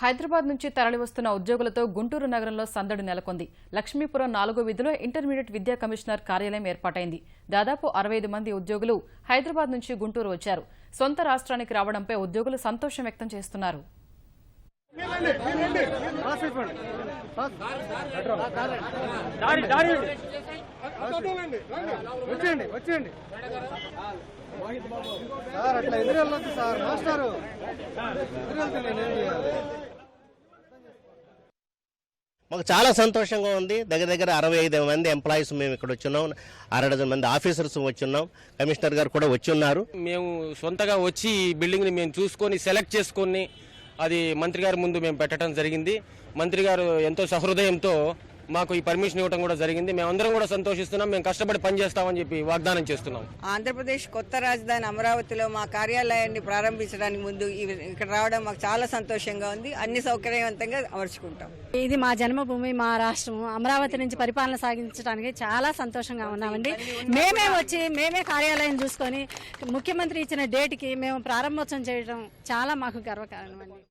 హైదరాబాద్ నుంచి తరలివస్తున్న ఉద్యోగులతో గుంటూరు నగరంలో సందడి నెలకొంది. లక్ష్మీపురం నాలుగో విధిలో ఇంటర్మీడియట్ విద్యా కమిషనర్ కార్యాలయం ఏర్పాటైంది. దాదాపు అరవై మంది ఉద్యోగులు హైదరాబాద్ నుంచి గుంటూరు వచ్చారు. సొంత రాష్ట్రానికి రావడంపై ఉద్యోగులు సంతోషం వ్యక్తం చేస్తున్నారు. వచ్చేయండి. వచ్చేయండి సార్ అట్లా ఎదురు సార్ మాస్టారు ఎదురు వెళ్తే ఏం చేయాలి మాకు చాలా సంతోషంగా ఉంది. దగ్గర దగ్గర అరవై ఐదు మంది ఎంప్లాయీస్ మేము ఇక్కడ వచ్చున్నాం. అర డజన్ మంది ఆఫీసర్స్ వచ్చున్నాం. కమిషనర్ గారు కూడా వచ్చి ఉన్నారు మేము సొంతగా వచ్చి ఈ బిల్డింగ్ని మేము చూసుకొని సెలెక్ట్ చేసుకొని అది మంత్రి గారి ముందు మేము పెట్టడం జరిగింది. మంత్రి గారు ఎంతో సహృదయంతో మాకు ఈ పర్మిషన్ ఇవ్వడం కూడా జరిగింది. మేమందరం కూడా సంతోషిస్తున్నాం. మేము కష్టపడి పనిచేస్తామని చెప్పి వాగ్దానం చేస్తున్నాం. ఆంధ్రప్రదేశ్ కొత్త రాజధాని అమరావతిలో మా కార్యాలయాన్ని ప్రారంభించడానికి ముందు ఇక్కడ రావడం మాకు చాలా సంతోషంగా ఉంది. అన్ని సౌకర్యవంతంగా అమర్చుకుంటాం. ఇది మా జన్మభూమి మా రాష్ట్రం అమరావతి నుంచి పరిపాలన సాగించడానికి చాలా సంతోషంగా ఉన్నామండి. మేమే వచ్చి మేమే కార్యాలయం చూసుకొని ముఖ్యమంత్రి ఇచ్చిన డేట్కి మేము ప్రారంభోత్సవం చేయడం చాలా మాకు గర్వకారణం అండి.